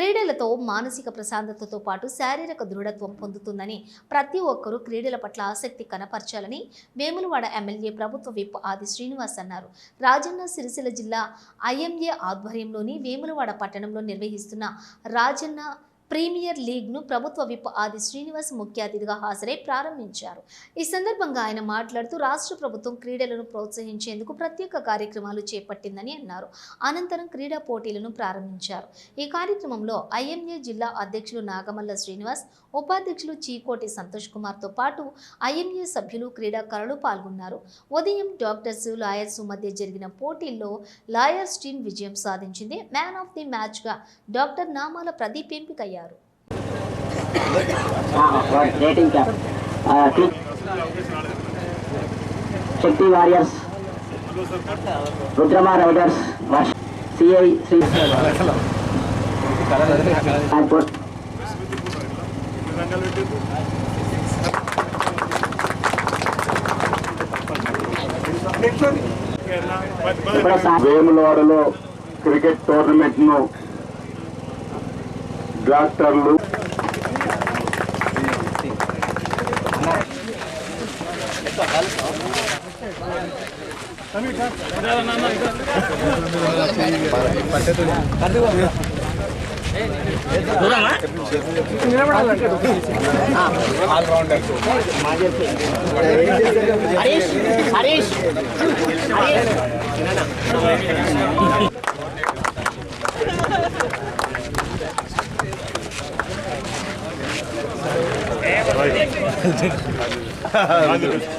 క్రీడలతో మానసిక ప్రశాంతతతో పాటు శారీరక దృఢత్వం పొందుతుందని ప్రతి ఒక్కరూ క్రీడల పట్ల ఆసక్తి కనపరచాలని వేములవాడ ఎమ్మెల్యే ప్రభుత్వ విప్ ఆది శ్రీనివాస్ అన్నారు. రాజన్న సిరిసిల్ల జిల్లా ఐఎంఏ ఆధ్వర్యంలోని వేములవాడ పట్టణంలో నిర్వహిస్తున్న రాజన్న ప్రీమియర్ లీగ్ను ప్రభుత్వ విప్ ఆది శ్రీనివాస్ ముఖ్య అతిథిగా హాజరై ప్రారంభించారు. ఈ సందర్భంగా ఆయన మాట్లాడుతూ రాష్ట్ర ప్రభుత్వం క్రీడలను ప్రోత్సహించేందుకు ప్రత్యేక కార్యక్రమాలు చేపట్టిందని అన్నారు. అనంతరం క్రీడా పోటీలను ప్రారంభించారు. ఈ కార్యక్రమంలో ఐఎంఏ జిల్లా అధ్యక్షులు నాగమల్ల శ్రీనివాస్ ఉపాధ్యక్షులు చీకోటి సంతోష్ కుమార్తో పాటు ఐఎంఏ సభ్యులు క్రీడాకారులు పాల్గొన్నారు. ఉదయం డాక్టర్స్ లాయర్స్ మధ్య జరిగిన పోటీల్లో లాయర్స్ టీం విజయం సాధించింది. మ్యాన్ ఆఫ్ ది మ్యాచ్గా డాక్టర్ నామాల ప్రదీప్ ఎంపికయ్యారు. Rating cap Shakti warriors Rudrama riders CI Sri transport వేములవాడలో క్రికెట్ టోర్నమెంట్ను డాక్టర్లు హరీష్ హరీష్ హరీష్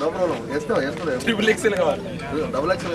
డబుల్ వేస్తావు వేస్తావు ట్రిపుల్ ఎక్సెల్ కావాలి. డబుల్ ఎక్సెల్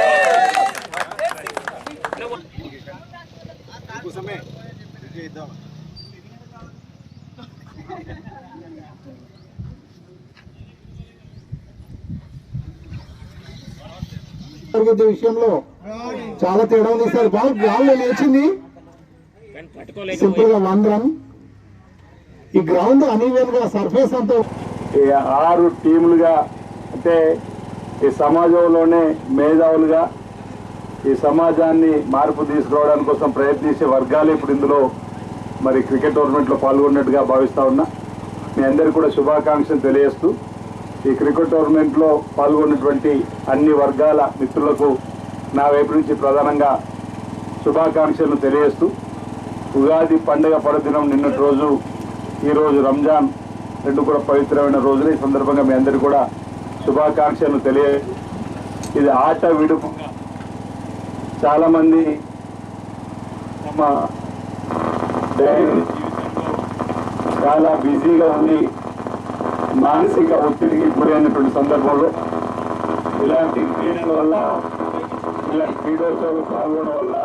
తరగతి విషయంలో చాలా తేడా ఉంది సార్. బాల్ గాల్లో లేచింది. సింపుల్గా వన్ రన్ ఈ గ్రౌండ్ అనీవెన్గా సర్ఫేస్ అంతా ఈ ఆరు టీములుగా అంటే ఈ సమాజంలోనే మేధావులుగా ఈ సమాజాన్ని మార్పు తీసుకురావడానికి కోసం ప్రయత్నించే వర్గాలు ఇప్పుడు ఇందులో మరి క్రికెట్ టోర్నమెంట్లో పాల్గొన్నట్టుగా భావిస్తా ఉన్నా. మీ అందరికీ కూడా శుభాకాంక్షలు తెలియజేస్తూ ఈ క్రికెట్ టోర్నమెంట్లో పాల్గొన్నటువంటి అన్ని వర్గాల మిత్రులకు నా వైపు నుంచి ప్రధానంగా శుభాకాంక్షలను తెలియజేస్తూ ఉగాది పండుగ పర్వదినం నిన్నటి రోజు ఈరోజు రంజాన్ రెండు కూడా పవిత్రమైన రోజులు. ఈ సందర్భంగా మీ అందరికీ కూడా శుభాకాంక్షలు తెలియ ఇది ఆట విడుపు చాలా మంది తమ డైలీ జీవితంలో చాలా బిజీగా ఉండి మానసిక ఒత్తిడికి గురైనటువంటి సందర్భంలో ఇలాంటి క్రీడల వల్ల ఇలాంటి క్రీడోత్సవాలు పాల్గొనడం వల్ల